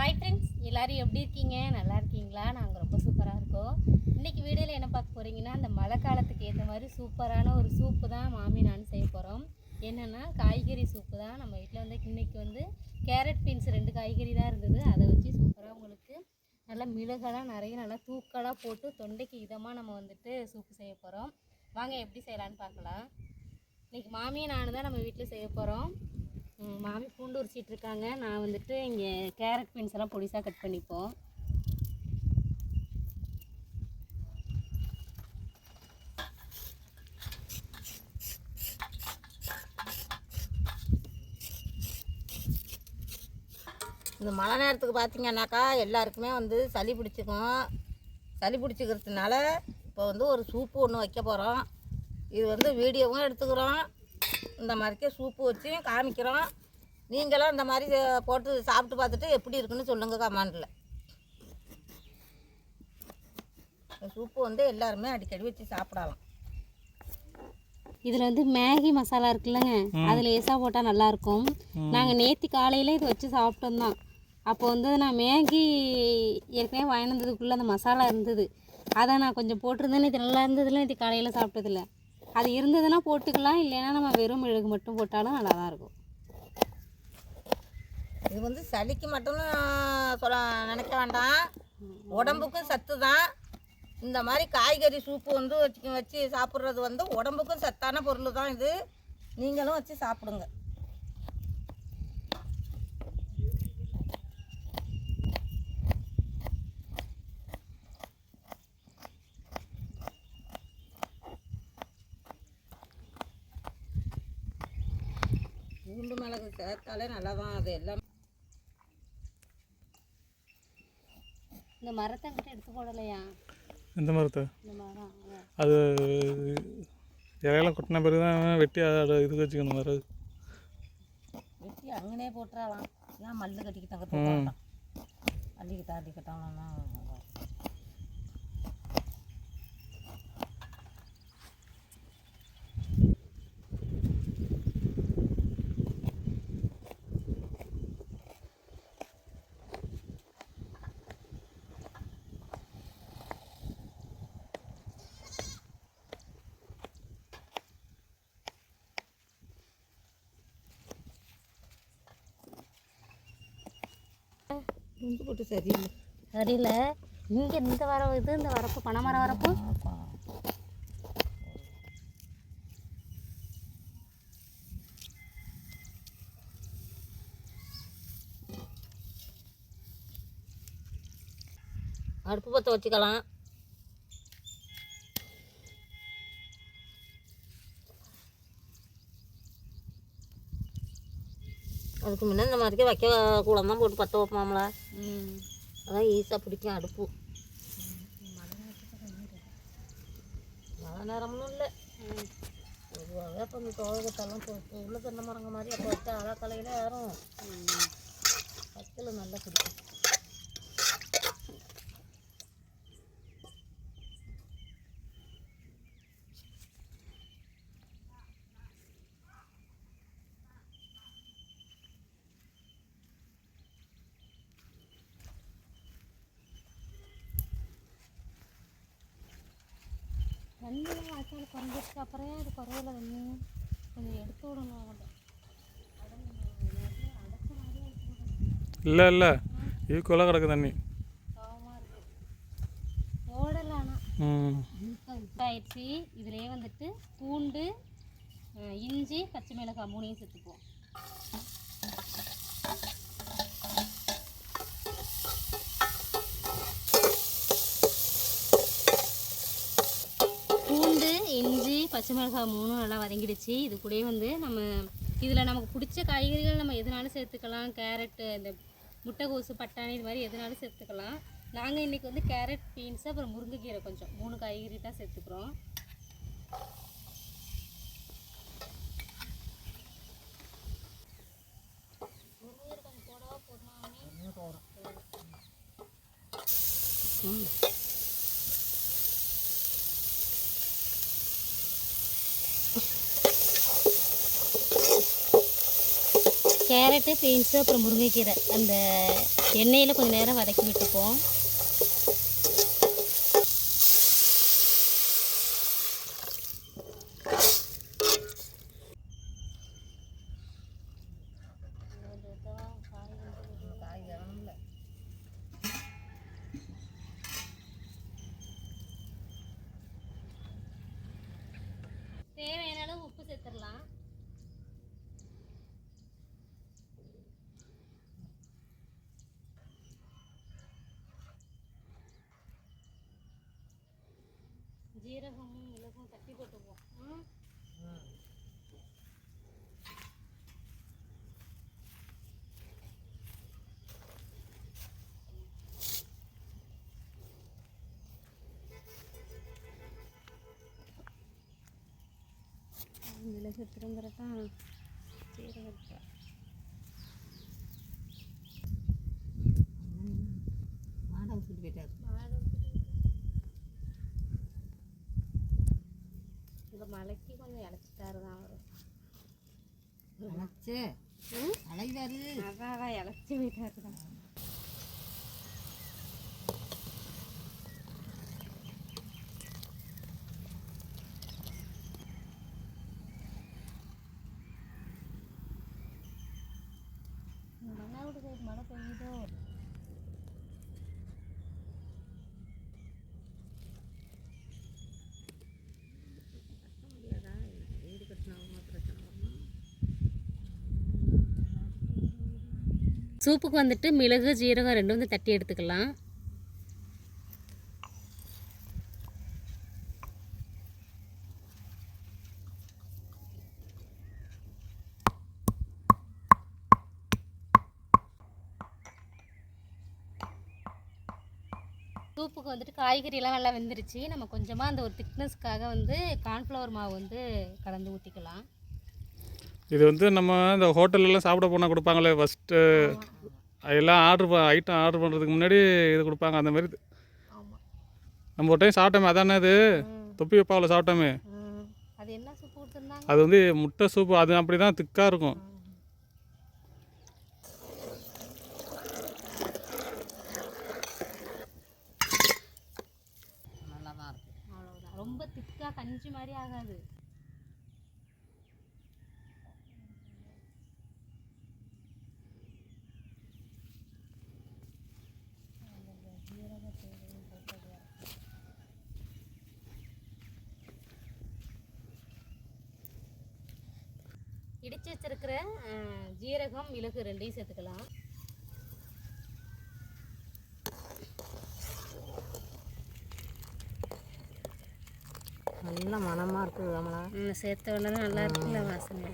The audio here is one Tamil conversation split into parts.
ஹாய் ஃப்ரெண்ட்ஸ் எல்லாரும் எப்படி இருக்கீங்க? நல்லா இருக்கீங்களா? நாங்கள் ரொம்ப சூப்பராக இருக்கோம். இன்னைக்கு வீடியோவில் என்ன பார்க்க போகிறீங்கன்னா அந்த மழை காலத்துக்கு ஏற்ற மாதிரி சூப்பரான ஒரு சூப்பு தான் மாமி நான் செய்ய போகிறோம் என்னென்னா காய்கறி சூப்பு தான். நம்ம வீட்டில் வந்து இன்னைக்கு வந்து கேரட் பீன்ஸ் ரெண்டு காய்கறி தான் இருந்தது. அதை வச்சு சூப்பராக உங்களுக்கு நல்லா மிளகெல்லாம் நிறைய நல்லா தூக்கலாக போட்டு தொண்டைக்கு இதமாக நம்ம வந்துட்டு சூப்பு செய்ய போகிறோம் வாங்க எப்படி செய்யலான்னு பார்க்கலாம். இன்றைக்கி மாமியை நானும் தான் நம்ம வீட்டில் செய்ய போகிறோம் மாமி பூண்டு உரிச்சிட்டு இருக்காங்க நான் வந்துட்டு இங்கே கேரட் பீன்ஸ் எல்லாம் பொடிசாக கட் பண்ணிப்போம். இந்த மழை நேரத்துக்கு பார்த்தீங்கன்னாக்கா எல்லாருக்குமே வந்து சளி பிடிச்சிக்கும். சளி பிடிச்சிக்கிறதுனால இப்போ வந்து ஒரு சூப்பு ஒன்று வைக்க போகிறோம் இது வந்து வீடியோவும் எடுத்துக்கிறோம். இந்த மாதிரிக்கே சூப்பு வச்சு காமிக்கிறோம். நீங்களும் இந்த மாதிரி போட்டு சாப்பிட்டு பார்த்துட்டு எப்படி இருக்குன்னு சொல்லுங்கள் கமாண்டில் இந்த சூப்பு வந்து எல்லாருமே அடிக்கடி வச்சு சாப்பிடலாம். இதில் வந்து மேகி மசாலா இருக்குல்லங்க. அதில் லேசாக போட்டால் நல்லாயிருக்கும். நாங்கள் நேற்று காலையில் இது வச்சு சாப்பிட்டோம் தான் அப்போ வந்து நான் மேகி ஏற்கனவே வாங்கினதுக்குள்ளே அந்த மசாலா இருந்தது. அதை நான் கொஞ்சம் போட்டிருந்தேன். இது நல்லா இருந்ததுல நேற்று காலையில் சாப்பிட்டதில்ல அது இருந்ததுன்னா போட்டுக்கலாம் இல்லைன்னா நம்ம வெறும் மிளகு மட்டும் போட்டாலும் நல்லா தான் இருக்கும். இது வந்து சளிக்கு மட்டும் சொல்ல நினைக்க வேண்டாம். உடம்புக்கும் சத்து தான் இந்த மாதிரி காய்கறி சூப்பு வந்து வச்சு வச்சு சாப்பிட்றது வந்து உடம்புக்கும் சத்தான பொருள் தான் இது. நீங்களும் வச்சு சாப்பிடுங்க. பூண்டு மிளகு சேர்த்தாலே நல்லா தான் அது எல்லாம். இந்த மரத்தை கிட்ட எடுத்து போடலையா? எந்த மரத்தை? இந்த மரம். அது இலையெல்லாம் கொட்டின பிறகு தான் வெட்டி அதை இது வச்சுக்கணும் வேறு வெட்டி அங்கனே போட்டுறலாம் ஏன் மல்லு கட்டிக்கிட்டாங்க அள்ளிக்கிட்டா அள்ளிக்கிட்டாங்கன்னா முந்து போட்டு சரியில்லை. சரியில்லை. இங்கே இந்த வர இது இந்த வரப்பு பனைமரம் வரப்பு. அடுப்பு பற்ற வச்சுக்கலாம். அதுக்கு முன்னே இந்த மாதிரிக்கே வைக்க கூடம் தான் போட்டு பற்ற வைப்போம்ல அதான் ஈஸியாக பிடிக்கும் அடுப்பு மழை நேரம்னு இல்லை பொதுவாகவே இப்போ இந்த தோகத்தெல்லாம் இப்போ உள்ள தென்னை மரங்க மாதிரி அப்போ வச்சா அழகா கலையில் ஏறும் பத்தில் நல்லா பிடிக்கும் தண்ணியும் வாய்க்கால் குறைஞ்சிருச்சு அப்புறம் அது குறையில தண்ணி? கொஞ்சம் எடுத்து விடணும். இல்லை இல்லை. ஈக்குவலாக கிடக்கு தண்ணி. ஆயிடுச்சு. இதுலேயே வந்துட்டு பூண்டு இஞ்சி பச்சை மிளகாய் மூணையும் சேர்த்துப்போம் பச்சை மிளகாய் மூணும் நல்லா வதங்கிடுச்சு. இது கூடயே வந்து நம்ம இதில் நமக்கு பிடிச்ச காய்கறிகள் நம்ம எதுனாலும் சேர்த்துக்கலாம். கேரட்டு இந்த முட்டைகோசு பட்டாணி இது மாதிரி எதுனாலும் சேர்த்துக்கலாம். நாங்கள் இன்றைக்கி வந்து கேரட் பீன்ஸு அப்புறம் முருங்கைக்கீரை கொஞ்சம். மூணு காய்கறி தான் சேர்த்துக்கிறோம். Mm-hmm. கேரட்டு பீன்ஸு அப்புறம் முருங்கைக்கீரை. அந்த எண்ணெயில் கொஞ்சம் நேரம் வதக்கி விட்டுப்போம். Ini lagi terang terang, cerah terang. அழைச்சு அலைவாரு அதான் இழைச்சி போயிட்டாரு சூப்புக்கு வந்துட்டு மிளகு ஜீரகம் ரெண்டும் வந்து தட்டி எடுத்துக்கலாம். சூப்புக்கு வந்துட்டு காய்கறியெல்லாம் நல்லா வெந்துருச்சு. நம்ம கொஞ்சமாக அந்த ஒரு திக்னஸ்க்காக வந்து கார்ன்ஃப்ளவர் மாவு வந்து கலந்து ஊற்றிக்கலாம் இது வந்து நம்ம இந்த ஹோட்டல்லலாம் சாப்பிட போனால் கொடுப்பாங்களே ஃபஸ்ட்டு எல்லாம் ஆர்டர் ஐட்டம் ஆர்டர் பண்ணுறதுக்கு முன்னாடி இது கொடுப்பாங்க அந்த மாதிரி. நம்ம ஒரு டைம் சாப்பிட்டோமே அதானே இது? தொப்பி வைப்பாவில் சாப்பிட்டோமே? அது வந்து முட்டை சூப்பு அது அப்படி தான் திக்காக இருக்கும் ரொம்ப திக்காக கஞ்சி மாதிரி ஆகாது. இடிச்சு வச்சிருக்கிற ஜீரகம் மிளகு ரெண்டையும் சேர்த்துக்கலாம். நல்ல மனமாக இருக்குது கமலா சேர்த்த உடனே நல்லா இருக்குல்ல வாசனை.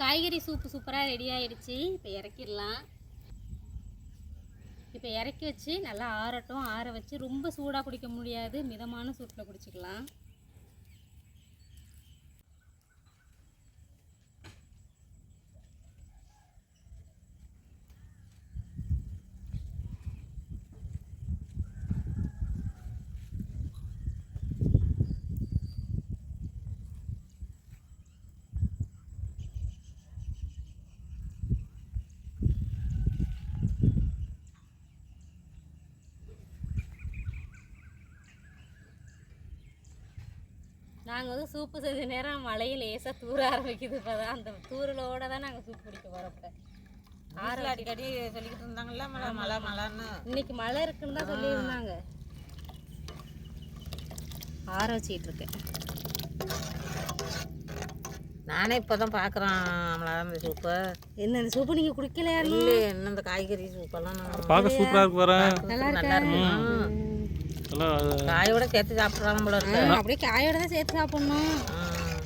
காய்கறி சூப்பு சூப்பராக ரெடி ஆயிடுச்சு. இப்போ இறக்கிடலாம். இப்போ இறக்கி வச்சு நல்லா ஆறட்டும். ஆற வச்சு ரொம்ப சூடாக குடிக்க முடியாது. மிதமான சூட்டில் குடிச்சிக்கலாம். நாங்கள் வந்து சூப்பு செஞ்ச நேரம் மழையில் லேசாக தூர ஆரம்பிக்குது. இப்போ தான் அந்த தூரலோட தான் நாங்கள் சூப் குடிக்க போகிறப்ப ஆறில் அடிக்கடி சொல்லிக்கிட்டு இருந்தாங்கல்ல மழை மழை மழைன்னு. இன்னைக்கு மழை இருக்குன்னு தான் சொல்லியிருந்தாங்க. ஆற வச்சிட்டு இருக்கேன். நானே இப்போ தான் பார்க்குறேன் நம்மளா இந்த சூப்பை. என்ன இந்த சூப்பு நீங்கள் குடிக்கலையா இல்லை என்ன இந்த காய்கறி சூப்பெல்லாம் நான் பார்க்க சூப்பராக இருக்கு பாரு. நல்லா இருக்கும் நல்லா காயோட சேர்த்து சாப்பிட்றாங்க போல இருக்கு. அப்படியே காயோட தான் சேர்த்து சாப்பிட்ணும்.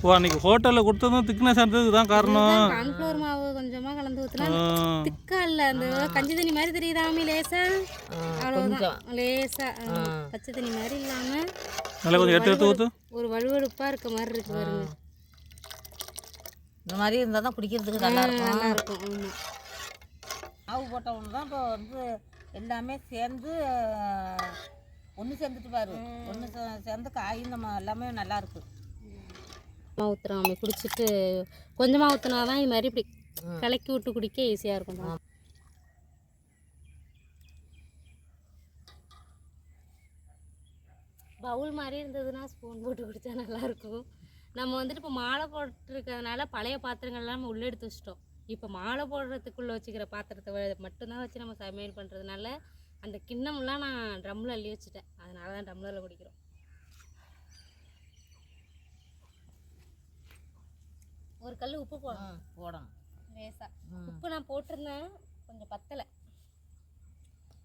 ஓ அன்னைக்கு ஹோட்டலில் கொடுத்ததும் திக்னஸ் இருந்ததுக்கு தான் காரணம். கான்ஃப்ளவர் மாவு கொஞ்சமாக கலந்து ஊற்றினா. திக்கா இல்லை அந்த கஞ்சி தண்ணி மாதிரி தெரியுதாமி லேசா? அவ்வளோதான் லேசா பச்சை தண்ணி மாதிரி இல்லாமல் நல்லா கொஞ்சம் எடுத்து எடுத்து ஊற்று ஒரு வழுவழுப்பாக இருக்க மாதிரி இருக்கு பாருங்க. இந்த மாதிரி இருந்தால் தான் குடிக்கிறதுக்கு நல்லா இருக்கும். நல்லா இருக்கும் ஆமாம் மாவு போட்ட ஒன்று தான் இப்போ வந்து எல்லாமே சேர்ந்து ஒன்று சேர்ந்துட்டு பாரு. ஒன்று சேர்ந்து காயும் நம்ம எல்லாமே நல்லா இருக்கு. ஊற்றுறோம் அப்படி குடிச்சிட்டு கொஞ்சமாக ஊற்றுனா தான் இது மாதிரி இப்படி கலக்கி விட்டு குடிக்க ஈஸியாக இருக்கும். தான் பவுல் மாதிரி இருந்ததுன்னா ஸ்பூன் போட்டு குடித்தா நல்லாயிருக்கும் நம்ம வந்துட்டு இப்போ மாலை போட்டிருக்கிறதுனால பழைய பாத்திரங்கள்லாம் நம்ம உள்ளே எடுத்து வச்சிட்டோம். இப்போ மாலை போடுறதுக்குள்ளே வச்சுக்கிற பாத்திரத்தை மட்டும்தான் வச்சு நம்ம சமையல் பண்ணுறதுனால அந்த கிண்ணம்லாம் நான் ட்ரம்மில் அள்ளி வச்சுட்டேன். அதனால தான் டம்ளரில் குடிக்கிறோம். ஒரு கல் உப்பு போடணும். போடணும். லேசா. ம். உப்பு நான் போட்டிருந்தேன். கொஞ்சம் பத்தலை.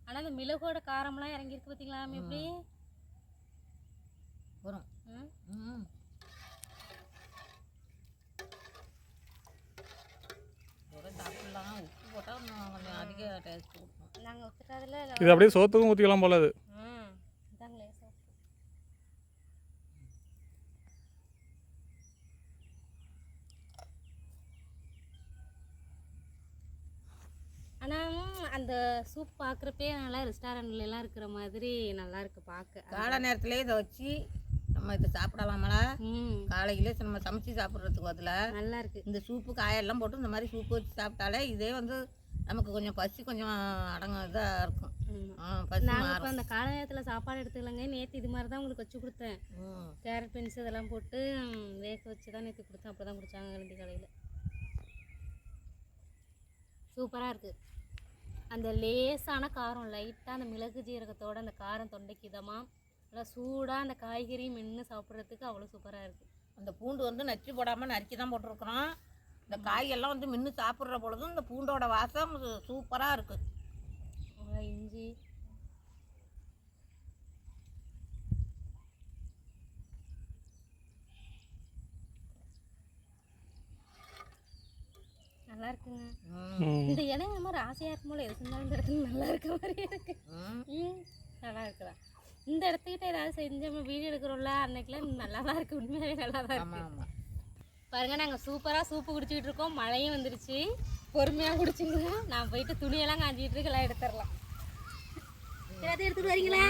ஆனால் அந்த மிளகோட காரம்லாம் இறங்கியிருக்கு பார்த்தீங்களா எப்படி? வரும். ம். சாப்பிடலாம் உப்பு போட்டால் கொஞ்சம் அதிக டேஸ்ட் கொடுக்கும். நாங்கள் ஊற்றுறதுல இது அப்படியே சோத்துக்கும் ஊற்றிக்கலாம் போல அது. ம் இதாங்க லேசா உப்பு ஆனால் அந்த சூப் பார்க்குறப்பே நல்லா ரெஸ்டாரண்ட்ல எல்லாம் இருக்கிற மாதிரி நல்லா இருக்கு பார்க்க காலை நேரத்துலேயே இதை வச்சு நம்ம இதை சாப்பிடலாமல. காலையிலே நம்ம சமைச்சு சாப்பிட்றதுக்கு பதிலாக நல்லா இருக்கு. இந்த சூப்பு காயெல்லாம் போட்டு இந்த மாதிரி சூப்பு வச்சு சாப்பிட்டாலே இதே வந்து நமக்கு கொஞ்சம் பசி கொஞ்சம் அடங்க இதாக இருக்கும் நாங்கள் அந்த காலை நேரத்தில் சாப்பாடு எடுத்துக்கலங்க. நேற்று இது மாதிரி தான் உங்களுக்கு வச்சு கொடுத்தேன். கேரட் பீன்ஸ் இதெல்லாம் போட்டு வேக வச்சு தான் நேற்று கொடுத்தேன். அப்போ தான் குடித்தாங்க கலந்தி கடையில் சூப்பராக இருக்குது அந்த லேசான காரம் லைட்டாக அந்த மிளகு ஜீரகத்தோட அந்த காரம் தொண்டைக்கு இதமாக நல்லா சூடாக அந்த காய்கறி மென்று சாப்பிட்றதுக்கு அவ்வளோ சூப்பராக இருக்குது அந்த பூண்டு வந்து நச்சு போடாமல் நறுக்கி தான் போட்டிருக்கிறோம் இந்த காயெல்லாம் வந்து மின்னு சாப்பிட்ற பொழுதும் இந்த பூண்டோட வாசம் சூப்பராக இருக்குது இஞ்சி. நல்லா இருக்குங்க. இந்த இடம் இந்த மாதிரி ஆசையாக இருக்கும் போல எது செஞ்சாலும் இந்த இடத்துல நல்லா இருக்க மாதிரி இருக்கு. ம். நல்லா இருக்கலாம் இந்த இடத்துக்கிட்ட ஏதாவது செஞ்சு நம்ம வீடியோ எடுக்கிறோம்ல அன்னைக்கெல்லாம் நல்லா தான் இருக்குது உண்மையாகவே நல்லா தான் இருக்கு. பாருங்க நாங்கள் சூப்பராக சூப்பு குடிச்சிக்கிட்டு இருக்கோம். மழையும் வந்துருச்சு. பொறுமையாக குடிச்சுங்க. நான் போயிட்டு துணியெல்லாம் காஞ்சிக்கிட்டு இருக்கு எடுத்துடலாம். எல்லாத்தையும் எடுத்துகிட்டு வரீங்களா?